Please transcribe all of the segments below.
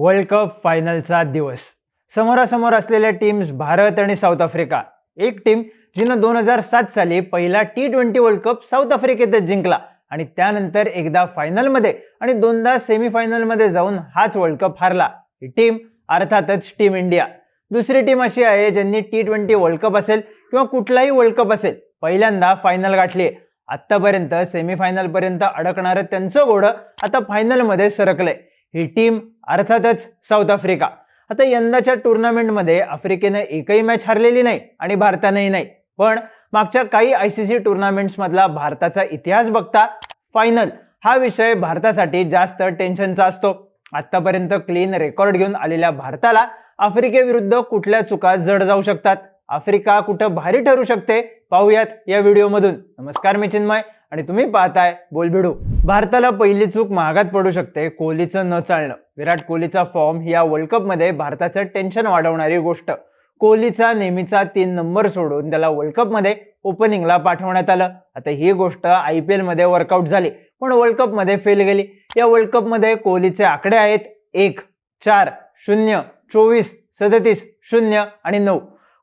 World cup फायनलचा दिवस. समोरासमोर असलेल्या टीम्स भारत आणि साऊथ आफ्रिका. एक टीम जिनं दोन हजार सात साली पहिला T twenty World Cup South आफ्रिकेतच जिंकला आणि त्यानंतर एकदा फायनलमध्ये आणि दोनदा सेमीफायनलमध्ये जाऊन हाच वर्ल्ड कप हारला. ही टीम अर्थातच टीम इंडिया. दुसरी टीम अशी आहे ज्यांनी टी ट्वेंटी वर्ल्ड कप असेल किंवा कुठलाही वर्ल्ड कप असेल पहिल्यांदा फायनल गाठली आहे आत्तापर्यंत सेमीफायनलपर्यंत अडकणारं त्यांचं घोडं आता फायनलमध्ये सरकलंय. ही टीम अर्थातच साऊथ आफ्रिका. आता यंदाच्या टुर्नामेंटमध्ये आफ्रिकेनं एकही मॅच हरलेली नाही आणि भारतानंही नाही. पण मागच्या काही आय सी सी टुर्नामेंट्समधला भारताचा इतिहास बघता फायनल हा विषय भारतासाठी जास्त टेन्शनचा असतो. आत्तापर्यंत क्लीन रेकॉर्ड घेऊन आलेल्या भारताला आफ्रिकेविरुद्ध कुठल्या चुका जड जाऊ शकतात? आफ्रिका कुठं भारी ठरू शकते? पाहूयात या व्हिडिओमधून नमस्कार मी चिन्मय. आणि तुम्ही पाहताय बोलबिडू भारताला पहिली चूक महागात पडू शकते कोहलीचं न चालणं. विराट कोहलीचा फॉर्म ही या वर्ल्ड कपमध्ये भारताचं टेन्शन वाढवणारी गोष्ट. कोहलीचा नेहमीचा तीन नंबर सोडून त्याला वर्ल्ड कपमध्ये ओपनिंगला पाठवण्यात आलं. आता ही गोष्ट आय पी एलमध्ये वर्कआउट झाली. पण वर्ल्ड कपमध्ये फेल गेली. या वर्ल्ड कपमध्ये कोहलीचे आकडे आहेत एक चार शून्य चोवीस सदतीस शून्य आणि नऊ.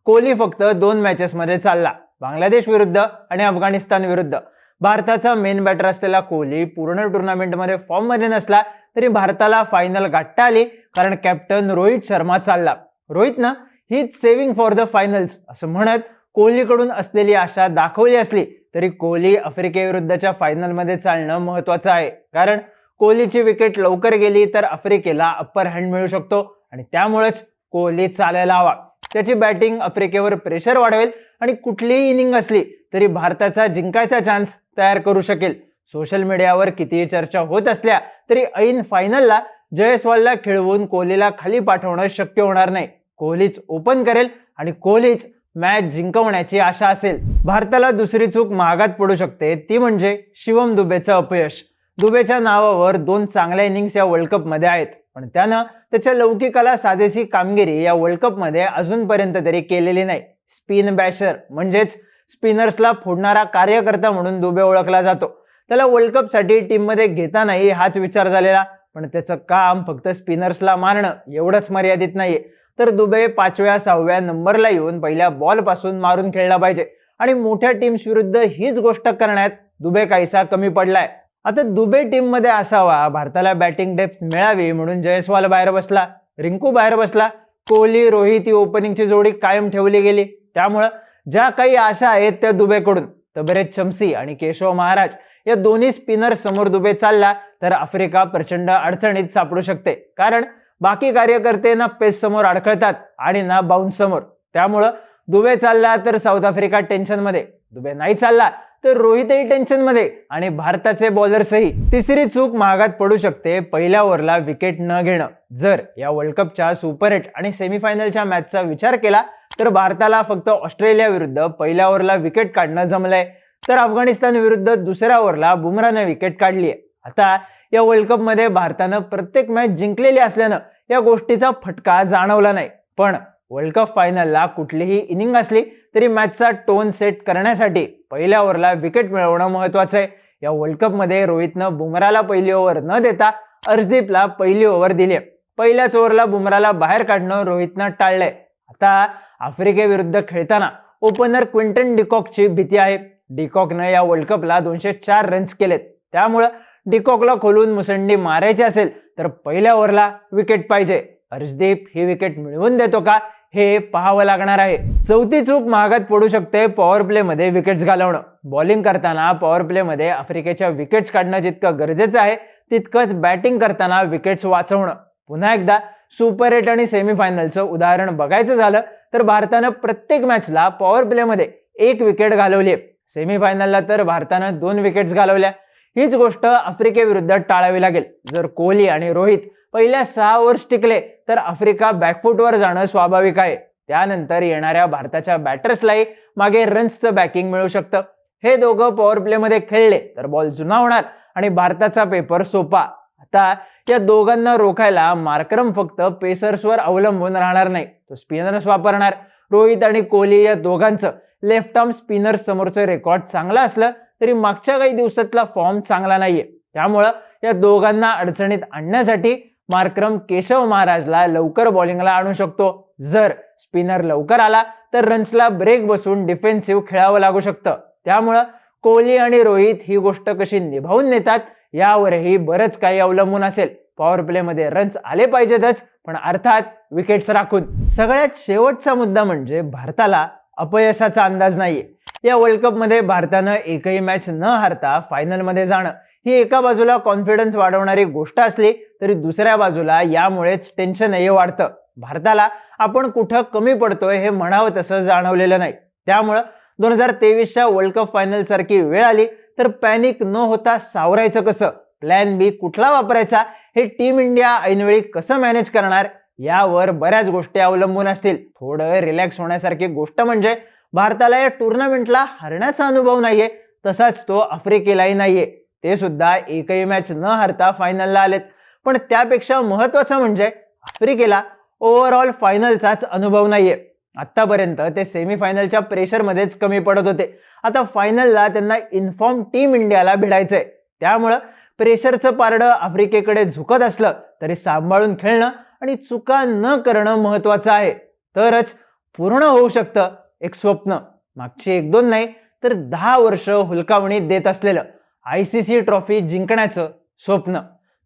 कोहली फक्त दोन मॅचेसमध्ये चालला. बांगलादेश विरुद्ध आणि अफगाणिस्तान विरुद्ध. भारताचा मेन बॅटर असलेला कोहली पूर्ण टुर्नामेंटमध्ये फॉर्ममध्ये नसला तरी भारताला फायनल गाठता आली. कारण कॅप्टन रोहित शर्मा चालला. रोहितनं हीच सेव्हिंग फॉर द फायनल्स असं म्हणत कोहलीकडून असलेली आशा दाखवली असली तरी कोहली आफ्रिकेविरुद्धच्या फायनलमध्ये चालणं महत्वाचं आहे. कारण कोहलीची विकेट लवकर गेली तर आफ्रिकेला अप्पर हँड मिळू शकतो आणि त्यामुळेच कोहली चालायला हवा. त्याची बॅटिंग आफ्रिकेवर प्रेशर वाढवेल. आणि कुठलीही इनिंग असली तरी भारताचा जिंकायचा चान्स तयार करू शकेल. सोशल मीडियावर कितीही चर्चा होत असल्या तरी ऐन फायनलला जयस्वालला खेळवून कोहलीला खाली पाठवणं शक्य होणार नाही. कोहलीच ओपन करेल आणि कोहलीच मॅच जिंकवण्याची आशा असेल. भारताला दुसरी चूक महागात पडू शकते. ती म्हणजे शिवम दुबेचं अपयश. दुबेच्या नावावर दोन चांगल्या इनिंग्स या वर्ल्ड कपमध्ये आहेत. पण त्यानं त्याच्या लौकिकाला साजेसी कामगिरी या वर्ल्ड कपमध्ये अजूनपर्यंत तरी केलेली नाही. स्पिन बॅशर म्हणजेच स्पिनर्सला फोडणारा कार्यकर्ता म्हणून दुबे ओळखला जातो. त्याला वर्ल्ड कपसाठी टीममध्ये घेतानाही हाच विचार झालेला पण त्याचं काम फक्त स्पिनर्सला मारणं एवढंच मर्यादित नाहीये. तर दुबे पाचव्या सहाव्या नंबरला येऊन पहिल्या बॉलपासून मारून खेळला पाहिजे. आणि मोठ्या टीम्स विरुद्ध हीच गोष्ट करण्यात दुबे काहीसा कमी पडलाय. आता दुबे टीममध्ये असावा भारताला बॅटिंग डेप्थ मिळावी म्हणून जयस्वाल बाहेर बसला रिंकू बाहेर बसला कोहली रोहित ही ओपनिंगची जोडी कायम ठेवली गेली. त्यामुळं ज्या काही आशा आहेत त्या दुबेकडून तबरेज शमसी आणि केशव महाराज या दोन्ही स्पिनर समोर दुबे चालला तर आफ्रिका प्रचंड अडचणीत सापडू शकते. कारण बाकी कार्यकर्ते ना पेस समोर अडखळतात आणि ना बाउन्स समोर. त्यामुळं दुबे चालला तर साऊथ आफ्रिका टेन्शनमध्ये. दुबे नाही चालला तर रोहितही टेन्शनमध्ये आणि भारताचे बॉलर्सही तिसरी चूक महागात पडू शकते. पहिल्या ओव्हरला विकेट न घेणं. जर या वर्ल्ड कपच्या सुपर एट आणि सेमीफायनलच्या मॅचचा विचार केला तर भारताला फक्त ऑस्ट्रेलिया विरुद्ध पहिल्या ओव्हरला विकेट काढणं जमलंय. तर अफगाणिस्तान विरुद्ध दुसऱ्या ओव्हरला बुमरानं विकेट काढली आहे आता या वर्ल्ड कपमध्ये भारतानं प्रत्येक मॅच जिंकलेली असल्यानं या गोष्टीचा फटका जाणवला नाही. पण वर्ल्ड कप फायनलला कुठलीही इनिंग असली तरी मॅचचा टोन सेट करण्यासाठी पहिल्या ओव्हरला विकेट मिळवणं महत्वाचं आहे. या वर्ल्ड कपमध्ये रोहितनं बुमराला पहिली ओव्हर न देता अर्शदीपला पहिली ओव्हर दिली पहिल्याच ओव्हरला बुमराला बाहेर काढणं रोहितनं टाळलंय. आता आफ्रिकेविरुद्ध खेळताना ओपनर क्विंटन डिकॉकची भीती आहे. डिकॉकनं या वर्ल्ड कपला दोनशे चार रन्स केलेत. त्यामुळं डिकॉकला खोलून मुसंडी मारायची असेल तर पहिल्या ओव्हरला विकेट पाहिजे. अर्शदीप ही विकेट मिळवून देतो का? हे पाहावं लागणार आहे. चौथी चूक महागात पडू शकते पॉवर प्ले मध्ये विकेट्स घालवणं. बॉलिंग करताना पॉवर प्ले मध्ये आफ्रिकेच्या विकेट्स काढणं जितकं गरजेचं आहे तितकंच बॅटिंग करताना विकेट्स वाचवणं. पुन्हा एकदा सुपर एट आणि सेमीफायनलचं उदाहरण बघायचं झालं तर भारतानं प्रत्येक मॅचला पॉवर प्लेमध्ये एक विकेट घालवली आहे सेमीफायनलला तर भारतानं दोन विकेट्स घालवल्या. हीच गोष्ट आफ्रिकेविरुद्ध टाळावी लागेल. जर कोहली आणि रोहित पहिल्या सहा ओव्हर्स टिकले तर आफ्रिका बॅकफुटवर जाणं स्वाभाविक आहे. त्यानंतर येणाऱ्या भारताच्या बॅटर्सलाही मागे रन्सचं बॅकिंग मिळू शकतं. हे दोघं पॉवर प्लेमध्ये खेळले तर बॉल जुना होणार आणि भारताचा पेपर सोपा. आता या दोघांना रोखायला मार्क्रम फक्त पेसर्सवर अवलंबून राहणार नाही. तो स्पिनर्स वापरणार. रोहित आणि कोहली या दोघांचं लेफ्ट आर्म स्पिनर समोरचं रेकॉर्ड चांगलं असलं तरी मागच्या काही दिवसातला फॉर्म चांगला नाहीये. त्यामुळं या दोघांना अडचणीत आणण्यासाठी मार्क्रम केशव महाराजला लवकर बॉलिंगला आणू शकतो. जर स्पिनर लवकर आला तर रन्सला ब्रेक बसून डिफेन्सिव्ह खेळावं लागू शकतं. त्यामुळं कोहली आणि रोहित ही गोष्ट कशी निभावून नेतात यावरही बरंच काही अवलंबून असेल. पॉवर प्लेमध्ये रन्स आले पाहिजेतच पण अर्थात विकेट्स राखून. सगळ्यात शेवटचा मुद्दा म्हणजे भारताला अपयशाचा अंदाज नाहीये. या वर्ल्ड कपमध्ये भारतानं एकही मॅच न हारता फायनलमध्ये जाणं ही एका बाजूला कॉन्फिडन्स वाढवणारी गोष्ट असली तरी दुसऱ्या बाजूला यामुळेच टेन्शनही वाढतं. भारताला आपण कुठं कमी पडतोय हे म्हणावं तसं जाणवलेलं नाही. त्यामुळं दोन हजार तेवीसच्या वर्ल्ड कप फायनल सारखी वेळ आली तर पॅनिक न होता सावरायचं कसं? प्लॅन बी कुठला वापरायचा? हे टीम इंडिया ऐनवेळी कसं मॅनेज करणार? यावर बऱ्याच गोष्टी अवलंबून असतील. थोडं रिलॅक्स होण्यासारखी गोष्ट म्हणजे भारताला या टुर्नामेंटला हरण्याचा अनुभव नाहीये. तसाच तो आफ्रिकेलाही नाहीये. ते सुद्धा एकही मॅच न हारता फायनलला आलेत. पण त्यापेक्षा महत्वाचं म्हणजे आफ्रिकेला ओव्हरऑल फायनलचाच अनुभव नाहीये. आतापर्यंत ते सेमीफायनलच्या प्रेशरमध्येच कमी पडत होते. आता फायनलला त्यांना इन्फॉर्म टीम इंडियाला भिडायचंय. त्यामुळं प्रेशरचं पारडं आफ्रिकेकडे झुकत असलं तरी सांभाळून खेळणं आणि चुका न करणं महत्वाचं आहे. तरच पूर्ण होऊ शकतं एक स्वप्न. मागची एक दोन नाही तर दहा वर्ष हुलकावणी देत असलेलं आय सी सी ट्रॉफी जिंकण्याचं स्वप्न.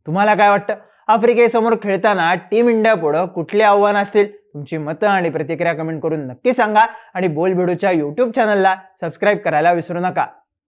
तुम्हाला काय वाटतं? आफ्रिकेसमोर खेळताना टीम इंडिया पुढं कुठले आव्हान असतील? तुमची मतं आणि प्रतिक्रिया कमेंट करून नक्की सांगा. आणि बोल यूट्यूब चॅनलला सबस्क्राईब करायला विसरू नका.